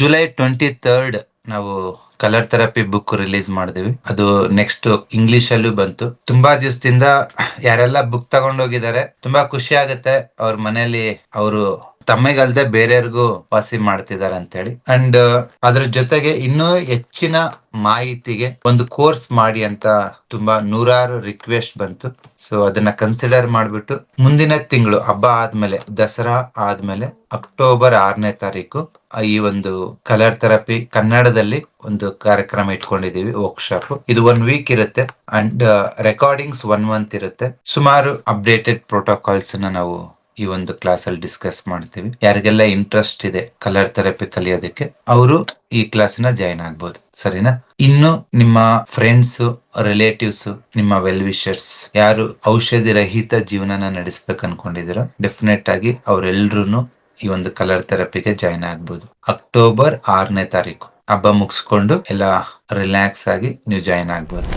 July twenty third ನಾವು colour therapy book release ಮಾಡಿದ್ವಿ. ಅದು ನೆಕ್ಸ್ಟ್ ಇಂಗ್ಲಿಷ್ ಅಲ್ಲೂ ಬಂತು. ತುಂಬಾ ದಿವಸದಿಂದ ಯಾರೆಲ್ಲ ಬುಕ್ ತಗೊಂಡೋಗಿದ್ದಾರೆ, ತುಂಬಾ ಖುಷಿ ಆಗುತ್ತೆ. ಅವ್ರ ಮನೆಯಲ್ಲಿ ಅವರು ತಮ್ಮಿಗಲ್ದೆ ಬೇರೆಯವ್ರಿಗೂ ವಾಸಿ ಮಾಡ್ತಿದ್ದಾರೆ ಅಂತೇಳಿ. ಅಂಡ್ ಅದ್ರ ಜೊತೆಗೆ ಇನ್ನೂ ಹೆಚ್ಚಿನ ಮಾಹಿತಿಗೆ ಒಂದು ಕೋರ್ಸ್ ಮಾಡಿ ಅಂತ ತುಂಬಾ ನೂರಾರು ರಿಕ್ವೆಸ್ಟ್ ಬಂತು. ಸೊ ಅದನ್ನ ಕನ್ಸಿಡರ್ ಮಾಡ್ಬಿಟ್ಟು ಮುಂದಿನ ತಿಂಗಳು ಹಬ್ಬ ಆದ್ಮೇಲೆ, ದಸರಾ ಆದ್ಮೇಲೆ ಅಕ್ಟೋಬರ್ ಆರನೇ ತಾರೀಕು ಈ ಒಂದು ಕಲರ್ ಥೆರಪಿ ಕನ್ನಡದಲ್ಲಿ ಒಂದು ಕಾರ್ಯಕ್ರಮ ಇಟ್ಕೊಂಡಿದೀವಿ ವರ್ಕ್ಶಾಪ್ ಇದು ಒನ್ ವೀಕ್ ಇರುತ್ತೆ ಅಂಡ್ ರೆಕಾರ್ಡಿಂಗ್ಸ್ ಒನ್ ಮಂತ್ ಇರುತ್ತೆ. ಸುಮಾರು ಅಪ್ಡೇಟೆಡ್ ಪ್ರೋಟೋಕಾಲ್ಸ್ ನಾವು ಈ ಒಂದು ಕ್ಲಾಸ್ ಅಲ್ಲಿ ಡಿಸ್ಕಸ್ ಮಾಡ್ತೀವಿ. ಯಾರಿಗೆಲ್ಲ ಇಂಟ್ರೆಸ್ಟ್ ಇದೆ ಕಲರ್ ಥೆರಪಿ ಕಲಿಯೋದಕ್ಕೆ, ಅವರು ಈ ಕ್ಲಾಸ್ನ ಜಾಯಿನ್ ಆಗ್ಬೋದು. ಸರಿನಾ? ಇನ್ನು ನಿಮ್ಮ ಫ್ರೆಂಡ್ಸ್ ರಿಲೇಟಿವ್ಸ್ ನಿಮ್ಮ ವೆಲ್ ವಿಷರ್ಸ್ ಯಾರು ಔಷಧಿ ರಹಿತ ಜೀವನನ ನಡೆಸ್ಬೇಕು ಅನ್ಕೊಂಡಿದಿರೋ ಡೆಫಿನೆಟ್ ಆಗಿ ಅವ್ರೆಲ್ರು ಈ ಒಂದು ಕಲರ್ ಥೆರಪಿಗೆ ಜಾಯಿನ್ ಆಗ್ಬೋದು. ಅಕ್ಟೋಬರ್ ಆರನೇ ತಾರೀಕು. ಹಬ್ಬ ಮುಗಿಸ್ಕೊಂಡು ಎಲ್ಲ ರಿಲ್ಯಾಕ್ಸ್ ಆಗಿ ನೀವು ಜಾಯಿನ್ ಆಗ್ಬೋದು.